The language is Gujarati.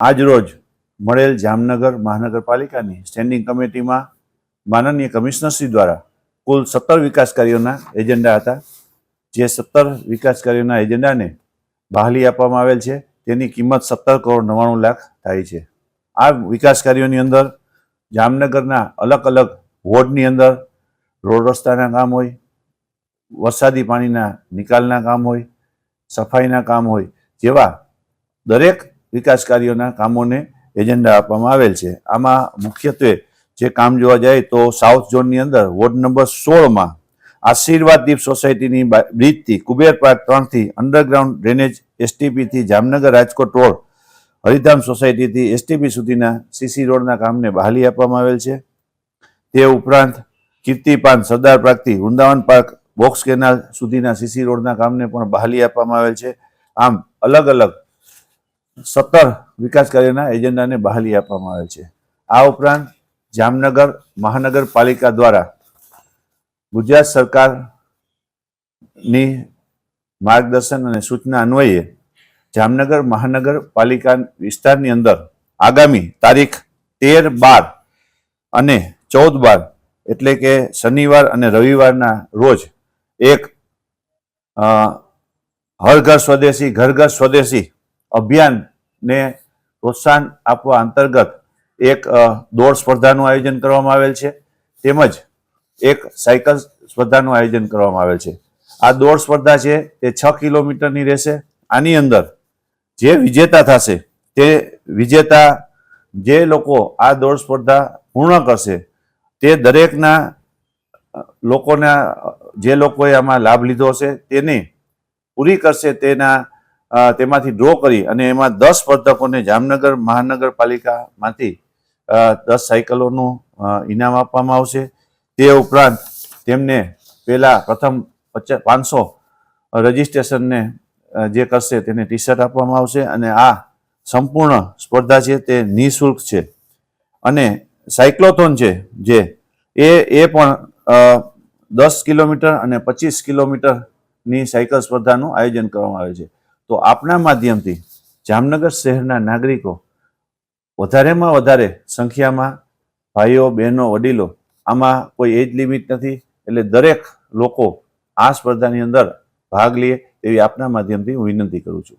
આજરોજ મળેલ જામનગર મહાનગરપાલિકાની સ્ટેન્ડિંગ કમિટીમાં માનનીય કમિશનરશ્રી દ્વારા કુલ સત્તર વિકાસ કાર્યોના એજન્ડા હતા. જે સત્તર વિકાસ કાર્યોના એજન્ડાને બહાલી આપવામાં આવેલ છે. તેની કિંમત સત્તર કરોડ નવ્વાણું લાખ થાય છે. આ વિકાસ કાર્યોની અંદર જામનગરના અલગ અલગ વોર્ડની અંદર રોડ રસ્તાના કામ હોય, વરસાદી પાણીના નિકાલના કામ હોય, સફાઈના કામ હોય, જેવા દરેક વિકાસ કાર્યોના કામોને એજન્ડા આપવામાં આવેલ છે. આમાં મુખ્યત્વે જે કામ જોવા જાય તો સાઉથ ઝોનની અંદર વોર્ડ નંબર સોળમાં આશીર્વાદ દીપ સોસાયટીની બ્રિજથી કુબેર પાર્ક ત્રણથી અંડરગ્રાઉન્ડ ડ્રેનેજ એસટીપીથી જામનગર રાજકોટ રોડ હરિધામ સોસાયટીથી એસટીપી સુધીના સીસી રોડના કામને બહાલી આપવામાં આવેલ છે. તે ઉપરાંત કીર્તિપાન સરદાર પાર્કથી વૃંદાવન પાર્ક બોક્સ કેનાલ સુધીના સીસી રોડના કામને પણ બહાલી આપવામાં આવેલ છે. આમ અલગ અલગ સત્તર વિકાસ કાર્યના એજન્ડાને બહાલી આપવામાં આવે છે. આ ઉપરાંત જામનગર મહાનગરપાલિકા દ્વારા ગુજરાત સરકારની માર્ગદર્શન અને સૂચના અન્વયે જામનગર મહાનગરપાલિકા વિસ્તારની અંદર આગામી તારીખ તેર બાર અને ચૌદ બાર એટલે કે શનિવાર અને રવિવારના રોજ એક હર ઘર સ્વદેશી, ઘર ઘર સ્વદેશી અભિયાનને પ્રોત્સાહન આપવા અંતર્ગત એક દોડ સ્પર્ધાનું આયોજન કરવામાં આવેલ છે. તેમજ એક સાયકલ સ્પર્ધાનું આયોજન કરવામાં આવેલ છે. આ દોડ સ્પર્ધા છે તે છ કિલોમીટરની રહેશે. આની અંદર જે વિજેતા થશે, તે વિજેતા જે લોકો આ દોડ સ્પર્ધા પૂર્ણ કરશે, તે દરેકના લોકોના, જે લોકોએ આમાં લાભ લીધો હશે, તેને પૂરી કરશે તેના તેમાંથી ડ્રો કરી અને એમાં દસ સ્પર્ધકોને જામનગર મહાનગરપાલિકામાંથી દસ સાયકલોનું ઇનામ આપવામાં આવશે. તે ઉપરાંત તેમને પહેલાં પ્રથમ પચાસ પાંચસો રજિસ્ટ્રેશનને જે કરશે તેને ટી શર્ટ આપવામાં આવશે અને આ સંપૂર્ણ સ્પર્ધા છે તે નિઃશુલ્ક છે. અને સાયક્લોથોન છે જે, એ એ પણ દસ કિલોમીટર અને પચીસ કિલોમીટરની સાયકલ સ્પર્ધાનું આયોજન કરવામાં આવે છે. તો આપના માધ્યમથી જામનગર શહેરના નાગરિકો વધારેમાં વધારે સંખ્યામાં ભાઈઓ, બહેનો, વડીલો, આમાં કોઈ એજ લિમિટ નથી એટલે દરેક લોકો આ સ્પર્ધાની અંદર ભાગ લે એવી આપના માધ્યમથી હું વિનંતી કરું છું.